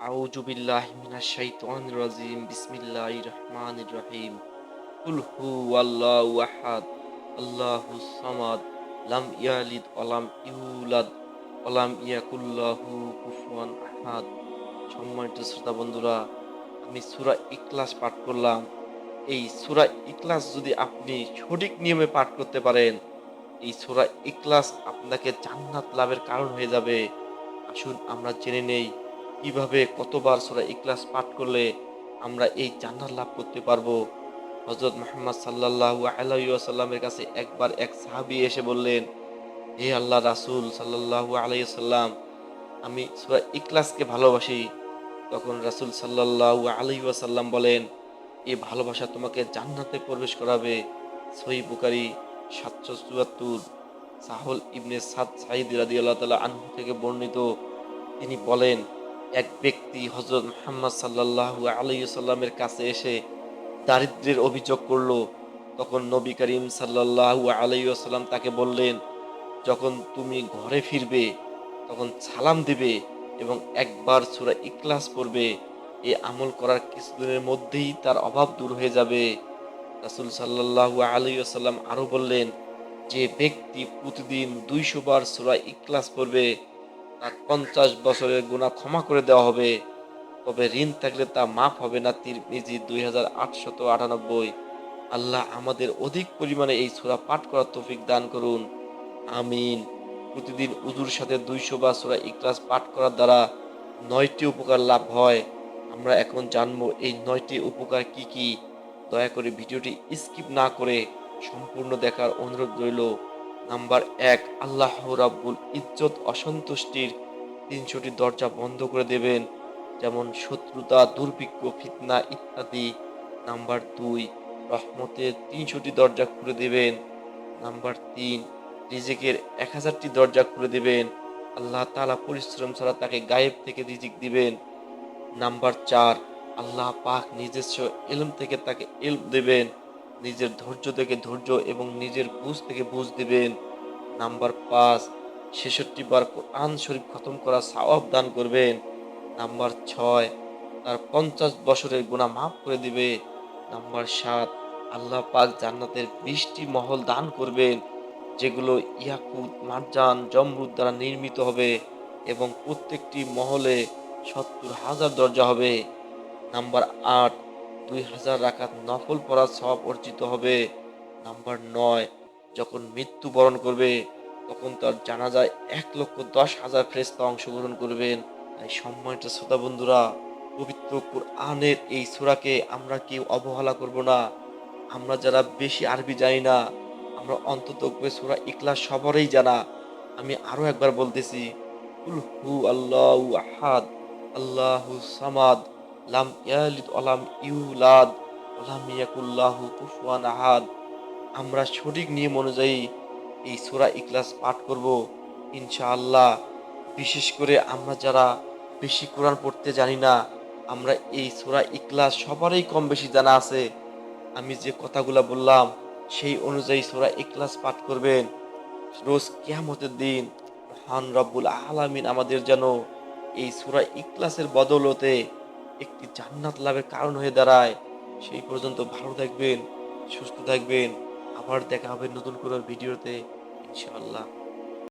রহিম। সামাদ, লাম ইউলাদ, ওয়া লাম ইয়াকুল কুফুয়ান আহাদ। সম্মানিত শ্রোতা বন্ধুরা, আমি সূরা ইখলাস পাঠ করলাম। এই সূরা ইখলাস যদি আপনি সঠিক নিয়মে পাঠ করতে পারেন, এই সূরা ইখলাস আপনাকে জান্নাত লাভের কারণ হয়ে যাবে। আসুন আমরা জেনে নেই কীভাবে কতবার সূরা ইকলাস পাঠ করলে আমরা এই জান্নাত লাভ করতে পারব? হযরত মুহাম্মদ সাল্লাল্লাহু আলাইহি ওয়াসাল্লামের কাছে একবার এক সাহাবী এসে বললেন, হে আল্লাহ রাসূল সাল্লাল্লাহু আলাইহি সাল্লাম আমি সূরা ইকলাসকে ভালোবাসি। তখন রাসূল সাল্লাল্লাহু আলাইহি ওয়াসাল্লাম বলেন এই ভালোবাসা তোমাকে জান্নাতে প্রবেশ করাবে। সহিহ বুখারী সাতশো চুয়াত্তর, সাহল ইবনে সাদ সাইদ আল্লাহ তালা আনহু থেকে বর্ণিত। তিনি বলেন এক ব্যক্তি হজরত মুহাম্মদ সাল্লাল্লাহু আলাইহি সাল্লামের কাছে এসে দারিদ্র্যের অভিযোগ করল। তখন নবী করিম সাল্লাল্লাহু আলাইহি সাল্লাম তাকে বললেন, যখন তুমি ঘরে ফিরবে, তখন সালাম দিবে এবং একবার সূরা ইকলাস পড়বে। এ আমল করার কিছুদিনের মধ্যেই তার অভাব দূর হয়ে যাবে। রাসুল সাল্লাল্লাহু আলাইহি সাল্লাম আরও বললেন, যে ব্যক্তি প্রতিদিন দুইশো বার সূরা ইখলাস পড়বে তার পঞ্চাশ বছরের গুণা ক্ষমা করে দেওয়া হবে। তবে ঋণ থাকলে তা মাফ হবে না। তিরমিজি দুই হাজার আটশত আটানব্বই। আল্লাহ আমাদের অধিক পরিমাণে এই সূরা পাঠ করার তৌফিক দান করুন। আমিন। প্রতিদিন উজুর সাথে দুইশো বার সূরা ইখলাস পাঠ করার দ্বারা নয়টি উপকার লাভ হয়। আমরা এখন জানব এই নয়টি উপকার কি কি। দয়া করে ভিডিওটি স্কিপ না করে সম্পূর্ণ দেখার অনুরোধ রইল। নাম্বার এক, আল্লাহ রাব্বুল ইজ্জত অসন্তুষ্টির তিনশোটি দরজা বন্ধ করে দেবেন, যেমন শত্রুতা, দুর্ভিক্ষ, ফিতনা ইত্যাদি। নাম্বার দুই রহমতের তিনশোটি দরজা খুলে দেবেন। নাম্বার তিন, রিজিকের এক হাজারটি দরজা খুলে দেবেন। আল্লাহ তালা পরিশ্রম ছাড়া তাকে গায়েব থেকে রিজিক দিবেন। নাম্বার চার, আল্লাহ পাক নিজস্ব এলম থেকে তাকে এলম দেবেন। নিজের ধৈর্য থেকে ধৈর্য এবং নিজের বুঝ থেকে বুঝ দিবেন। নাম্বার পাঁচ, ছেষট্টি বার কোরআন শরীফ খতম করা সওয়াব দান করবেন। নাম্বার ছয়, তার পঞ্চাশ বছরের গুণা মাফ করে দিবে। নাম্বার সাত, আল্লাহ পাক জান্নাতের বিশটি মহল দান করবেন, যেগুলো ইয়াকুত মারজান, জমরুদ দ্বারা নির্মিত হবে এবং প্রত্যেকটি মহলে সত্তর হাজার দরজা হবে। নাম্বার আট দুই হাজার রাকাত নফল পড়ার সব অর্জিত হবে। নাম্বার নয়, যখন মৃত্যুবরণ করবে, তখন তার জানাজায় এক লক্ষ দশ হাজার ফ্রেস্তা অংশগ্রহণ করবেন। তাই সম্মানিত শ্রোতা বন্ধুরা পবিত্র কোরআনের এই সূরাকে আমরা কেউ অবহেলা করব না। আমরা যারা বেশি আরবি জানি না, আমরা অন্তত সূরা ইখলাস সবারই জানা। আমি আরও একবার বলতেছি আল্লাহু আহাদ, আল্লাহু সামাদ। লাম ইয়ালিদ ওয়ালাম ইউলাদ ওয়ালাম ইয়াকুল্লাহু আহাদ আমরা সঠিক নিয়ম অনুযায়ী এই সূরা ইখলাস পাঠ করব ইনশাআল্লাহ। বিশেষ করে আমরা যারা বেশি কোরআন পড়তে জানি না, আমরা এই সূরা ইখলাস সবারই কম বেশি জানা আছে। আমি যে কথাগুলো বললাম, সেই অনুযায়ী সূরা ইখলাস পাঠ করবেন। রোজ কিয়ামতের দিন মহান রব্বুল আলামিন আমাদের যেন এই সূরা ইখলাসের বদৌলতে একটি জান্নাত লাভের কারণ হয়ে দাঁড়ায়। সেই পর্যন্ত ভালো থাকবেন, সুস্থ থাকবেন। আবার দেখা হবে নতুন কোনো ভিডিওতে, ইনশাআল্লাহ।